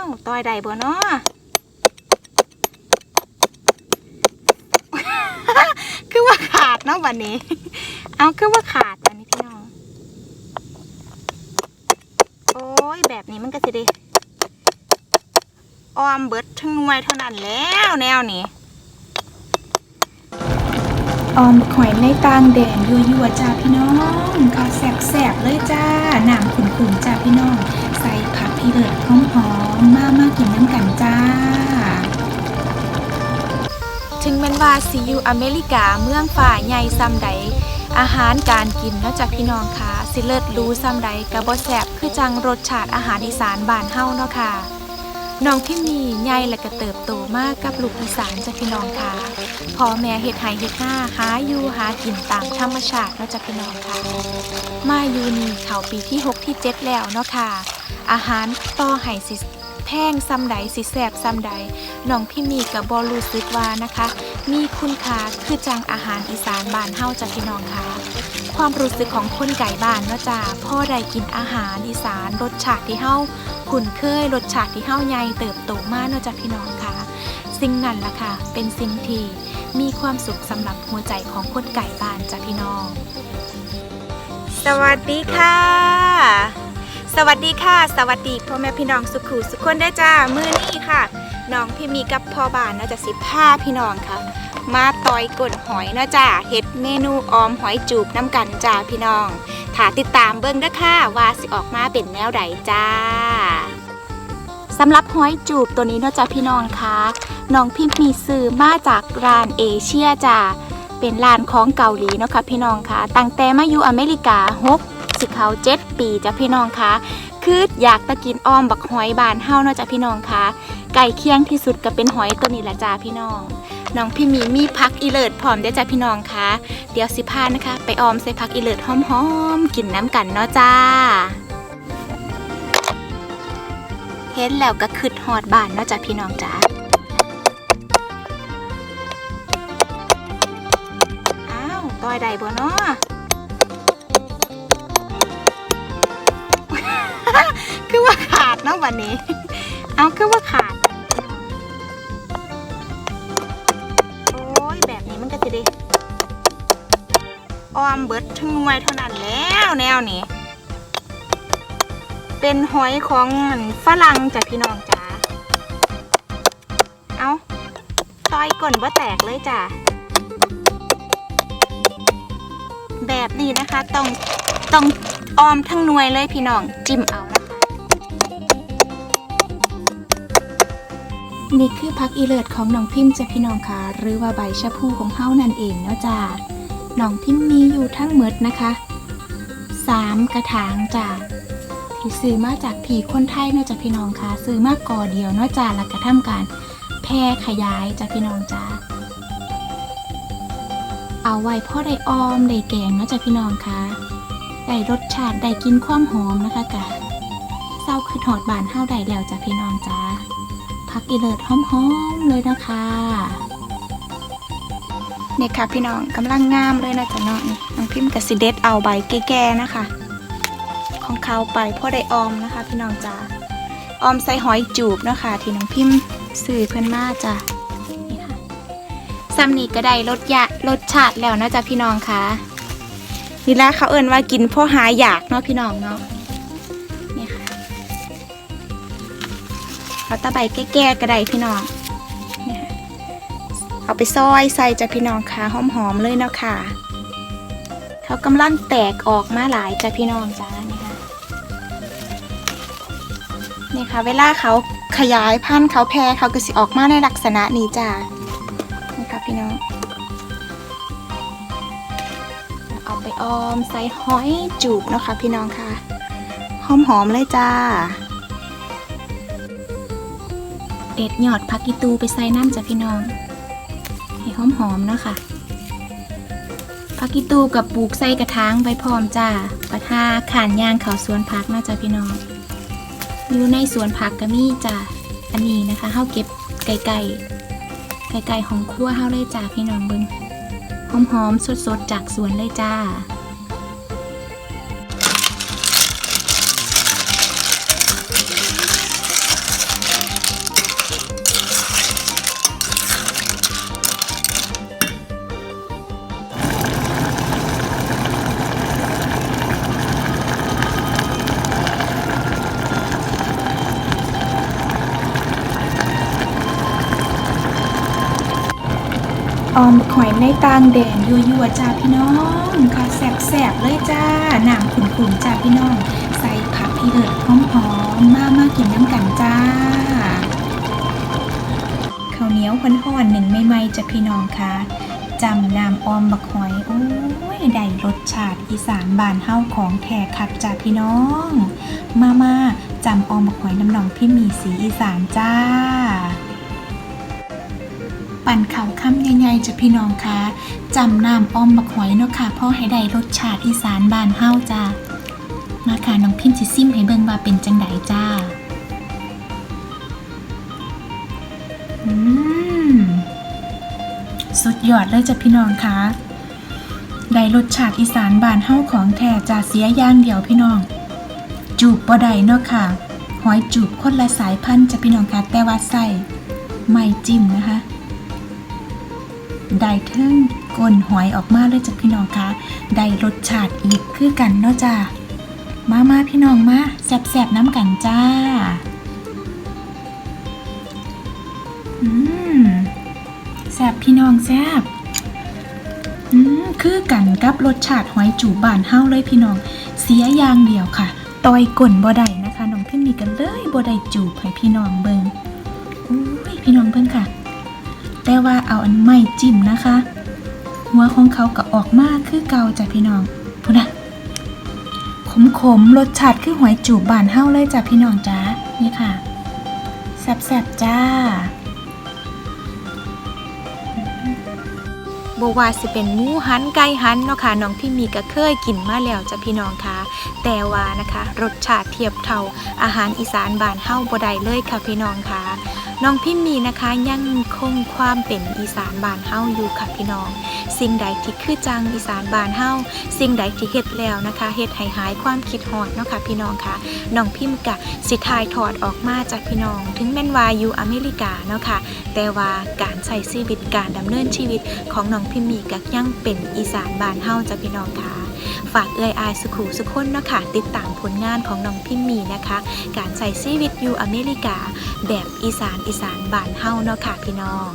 าวต่อยได้บ่เนาะคือว่าขาดเนาะวันนี้ เอาคือว่าขาดวันนี้พี่น้อง โอ้ยแบบนี้มันก็สิได้ออมเบิดทั้งหน่วยเท่านั้นแล้วแนวนี้ออมหอยในตางแดนยัวยัวๆจ้าพี่น้องข้าวแสบๆเลยจ้าหน้ำขุ่นๆจ้าพี่ ว่าสิอยู่อเมริกาเมืองฝ่าใหญ่ซ้ำใด อาหารการกินนอกจากพี่น้องค่ะสิเลิศรู้ซ้ำใดกระบ่แสบคือจังรสชาติอาหารอีสานบ้านเฮาเนาะค่ะน้องที่มีใหญ่และก็เติบโตมากกับลูกอีสานจ้ะพี่น้องค่ะพ่อแม่เฮ็ดไห้เฮ็ดหน้าหาอยู่หากินตามธรรมชาตินาะจ้ะพี่น้องค่ะ มาอยู่นี่เขาปีที่ 6 ที่ 7 แล้วเนาะค่ะ อาหารต่อให้สิ พงซ้ำใดสิแสบซ้ำใดน้องพี่มีกับบอรู้สึกว่านะคะ มีคุณค่าคือจังอาหารอีสานบ้านเฮาจ้ะพี่น้องค่ะความรู้สึกของคนไก่บ้านเนาะจ้าพ่อได้กินอาหารอีสานรสชาติที่เฮาคุ้นเคยรสชาติที่เฮาใหญ่เติบโตมาเนาะจ้ะพี่น้องค่ะ สิ่งนั้นล่ะค่ะ เป็นสิ่งที่มีความสุขสำหรับหัวใจของคนไก่บ้านจ้ะพี่น้อง สวัสดีค่ะ สวัสดีค่ะ สวัสดีพ่อแม่พี่น้องสุขุสุขคนได้จ้ามือนี้ค่ะน้องพี่มีกับพ่อบ้านเนาจะสิผ้าพี่น้องค่ะ มาต่อยก้นหอยนะจ้าเฮ็ดเมนูออมหอยจูบน้ำกันจ้าพี่น้องถ้าติดตามเบิ่งด้อค่ะว่าสิออกมาเป็นแนวใดจ้าสำหรับหอยจูบตัวนี้นะจ้าพี่น้องค่ะน้องพี่มีซื้อมาจากร้านเอเชียจ้าเป็นร้านของเกาหลีเนาะค่ะพี่น้องค่ะตั้งแต่มาอยู่อเมริกาหก สิเขาเจ็ดปีจ้าพี่น้องคะคืออยากตะกินอ้อมบักหอยบานเฮาเนาะจ้าพี่น้องคะไก่เคียงที่สุดก็เป็นหอยตัวนี้ละจ้าพี่น้องน้องพี่มีมีพักอีเลิศพร้อมเด้จ้าพี่น้องคะเดี๋ยวสิพานะคะ ไปออมใส่พักอีเลิศหอมๆกินน้ำกันเนาะจ้าเห็นแล้วก็คืดหอดบานเนาะจ้าพี่น้องจ้าอ้าวต้อยใดบ่เนาะ นาะวันนี้ เอาคือว่าขาด โอ้ยแบบนี้มันก็จะได้ออมเบิดทั้งหน่วยเท่านั้นแล้วแนวนี้ เป็นหอยของฝรั่งจ้ะพี่น้องจ๋าเอาซอยก่อนว่าแตกเลยจ้ะแบบนี้นะคะต้องต้องออมทั้งหน่วยเลยพี่น้องจิ้มเอา นี่คือพักอีเลิศของน้องพิมพ์จ้ะพี่น้องค่ะหรือว่าใบชะพูของเฮานั่นเองเนาะจ้าน้องพิมพ์มีอยู่ทั้งหมดนะคะสามกระถางจ้าที่ซื้อมาจากผีคนไทยเนาะจ้ะพี่น้องค่ะซื้อมากก่อเดียวเนาะจ้าแล้วก็ทำการแพร่ขยายจ้ะพี่น้องจ้าเอาไว้พ่อได้ออมได้แกงเนาะจ้ะพี่น้องค่ะได้รสชาติได้กินความหอมนะคะกะเศร้าคือถอดบานเฮาได้แล้วจ้ะพี่น้องจ้า พักอีเลิศหอมๆเลยนะคะเนี่ยค่ะพี่น้องกำลังงามเลยนะจ๊ะเนาะนี่น้องพิมพ์กับสิเด็ดเอาใบแก่ๆนะคะ ของเขาไปพ่อได้ออมนะคะ พี่น้องจ้าออมใส่หอยจูบนะคะ ที่น้องพิมพ์สื่อเพื่อนมาจ้ะนี่ค่ะซัมนี่ก็ได้รสยะรสชาติแล้วนะจ๊ะพี่น้องค่ะนี่ละเขาเอิ่นว่ากินพ่อหายอยากเนาะพี่น้องเนาะ เอาตะไบแก่ๆก็ได้พี่น้องเนี่ยค่ะเอาไปซอยใส่จ้ะพี่น้องค่ะหอมๆเลยเนาะค่ะเขากำลังแตกออกมาหลายจ้ะพี่น้องจ้านี่ค่ะนี่ค่ะ เวลาเขาขยายพันธุ์เขาแพร่เขาก็สิออกมาในลักษณะนี้จ้านี่ค่ะพี่น้องเอาไปออมใส่หอยจูบเนาะค่ะพี่น้องค่ะหอมๆเลยจ้า เด็ดยอดพักอีตูไปใส่น้ำจ้ะพี่น้องให้หอมๆเนาะค่ะพักอีตูกับปลูกใส่กระถางไว้พร้อมจ้าปะทาขานยางเขาสวนพักนะจ้ะพี่น้อง อยู่ในสวนผักก็มีจ้ะอันนี้นะคะเฮาเก็บไก่ไก่ไก่ไก่ของครัวเฮาเลยจ้าพี่น้องเบิงหอมๆสดๆจากสวนเลยจ้า ออมหอยในตางแดนยัวยัวจ้าพี่น้องค่ะแสบๆเลยจ้าหน้ำขุ่นๆจ้าพี่น้อง ใส่ผักพี่เอิดหอมๆมมามากินน้ำกันจ้าข้าวเหนียวห่อนๆหนึ่งไม่ไมๆจ้ะพี่น้องค่ะจำน้ำออมบักหอยโอ้ยได้รสชาติอีสานบานเฮาของแท้คักจ้าพี่น้อง มามาจำออมบักหอยน้ำหนองพี่มีสีอีสานจ้า ปั่นเขาวค่ำใหญ่ๆจะพี่น้องคะจำน้ำอ้อมบักหอยเนาะค่ะพ่อให้ได้รสชาติอีสานบ้านเฮาจ้ามาค่ะน้องพิมพ์สิซิมให้เบิ่งว่าเป็นจังไดจ้าอืมสุดยอดเลยจ้ะพี่น้องคะได้รสชาติอีสานบ้านเฮาของแท้จ้าเสียย่างเดียวพี่น้อง จูบบ่ได้เนาะค่ะหอยจูบคนละสายพันธุ์จ้ะพี่น้องคะแต่ว่าใส่ไม่จิ้มนะคะ ได้เทิงก้นหอยออกมาเลยจ้ะพี่น้องคะได้รสชาติอีกคือกันเนาะจ้ามามาพี่น้องมาแสบๆน้ำกันจ้า อืมแซบพี่น้องแซบอืมคือกันกับรสชาติหอยจูบานเฮาเลยพี่น้อง เสียอย่างเดียวค่ะต่อยก่นบ่ได้นะคะน้องพี่มีกันเลยบ่ได้จูบให้พี่น้องเบิงอุ้ยพี่น้องเบิ่งค่ะ แต่ว่าเอาอันไม่จิ้มนะคะ หัวของเขาก็ออกมาคือเกาจ้ะพี่น้องพูดนะขมๆรสชาติคือหอยจูบบานเฮาเลยจ้ะพี่น้องจ้านี่ค่ะแซ่บๆจ้าบว่าสิเป็นหมูหันไก่หันเนาะค่ะน้องพี่มีก็เคยกินมาแล้วจ้ะพี่น้องค่ะ แต่ว่านะคะ รสชาติเทียบเท่าอาหารอีสานบ้านเฮาบ่ได้เลยค่ะพี่น้องค่ะน้องพี่มีนะคะยังคงความเป็นอีสานบ้านเฮาอยู่ค่ะพี่น้อง สิ่งใดที่คือจังอีสานบ้านเฮาสิ่งใดที่เฮ็ดแล้วนะคะเฮ็ดให้หายความคิดฮอดเนาะค่ะพี่น้องค่ะน้องพิมกะสิทายถอดออกมาจากพี่น้อง ถึงแม่นว่าอยู่อเมริกาเนาะค่ะแต่ว่าการใช้ชีวิตการดำเนินชีวิตของน้องพิมมีก็ยังเป็นอีสานบ้านเฮาจ้ะพี่น้องค่ะ ฝากเอื้อยอายสุขุสุขคนเนาะค่ะติดตามผลงานของน้องพิมมีนะคะ การใส่ชีวิตอยู่อเมริกา แบบอีสานอีสานบ้านเฮาเนาะค่ะพี่น้อง